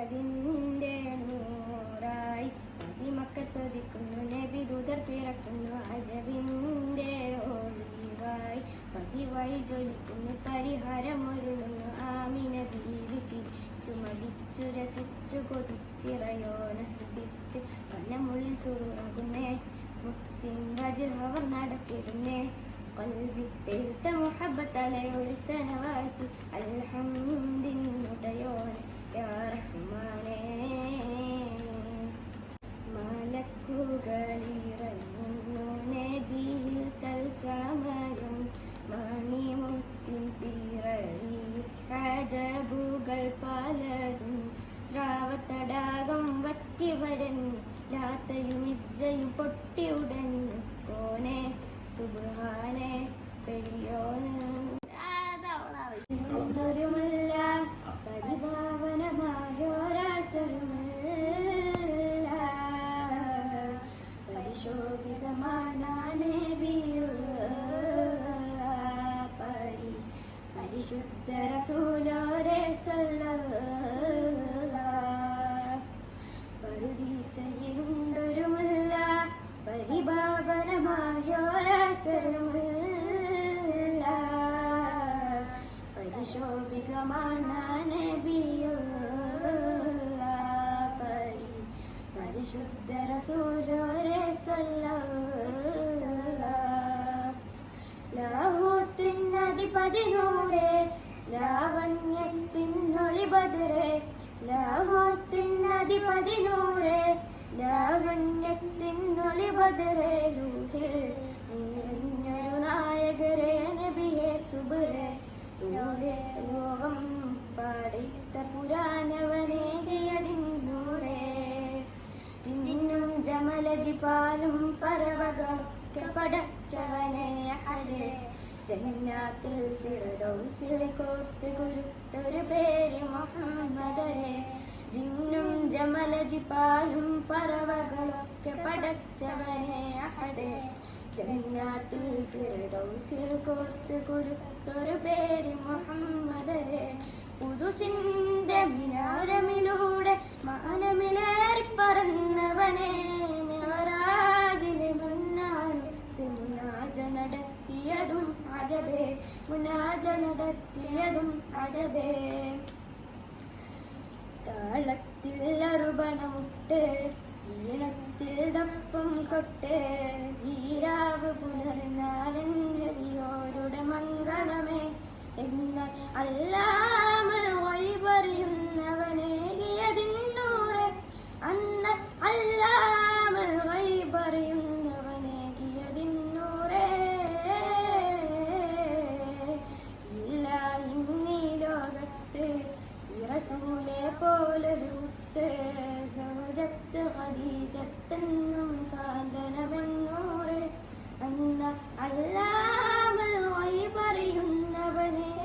അതിന്റെ നൂറായി പതിമക്കത്തൊതിക്കുന്നു നബി ദൂതർ പിറക്കുന്നു. അജബിന്റെ ഒളിവായി പതിവായി ജ്വലിക്കുന്നു. പരിഹാരമൊരുളുന്നു ആമിന ബീവിച്ച് ചുമടിച്ചു രസിച്ചു കൊതിച്ചിറയോന സ്തുതിച്ച് വനമുള്ളിൽ ചുറുറകുന്നേ മുത്തിൻ വജഹവർ നടത്തിടുന്നേ. കൊൽവിത്തെഴുത്ത മുഹബത്തലയൊരുത്തനവാക്കി അല്ല മലക്കുകളിറങ്ങുന്നു നബിയിൽ തൽചമരും മണിമുത്തിൻ പിറവി. അജബുകൾ പലതും സ്രാവത്തടാകം വറ്റി വരഞ്ഞു. ലാത്തയും ഇജ്ജയും പൊട്ടി ഉടഞ്ഞു. കോനെ സുബാനെ പെരിയോന്. പരിഭാവനമായോരാസരുമല്ല പരിശോഭികമാണ് നബിയുള്ള പരി പരിശുദ്ധ റസൂലോരെ ലാഹോത്തിനധിപതിനൂരെ ലാവണ്യത്തിനൊളി ബദരെ ലാഹോത്തിനധിപതിനൂരെ ലാവണ്യത്തിനൊളി ബദരെ ലൂഹിൽ സുബരെ ലോകം പാടിത്ത പുരാനവനേകിയതിന്നൂറേ ചിന്നും ജമലജിപാലും പറവകളൊക്കെ പടച്ചവനെ അഹദേ ജന്നാത്തിൽ ഫിറദൗസിൽ കോർത്ത് കുരുത്തൊരു പേര് മുഹമ്മദരെ. ജിന്നും ജമലജിപാലും പറവകളൊക്കെ പടച്ചവനെ അഹദേ ജന്നാത്തിൽ ഫിറദൗസിൽ കോർത്ത് കൊടുത്തൊരു പേര് മുഹമ്മദരെ പുതുസിന്റെ മിനാരമിലൂടെ മാനമിലേറി പറന്നവനെ മെവറാജിലെ മുന്നാരത്ത് മുനാജ നടത്തിയതും അജബേ മുനാജ നടത്തിയതും അജബേ. താളത്തിൽ അറുപണമുട്ട് ഈണത്തിൽ ദപ്പം കൊട്ട് ഈരാവ് 你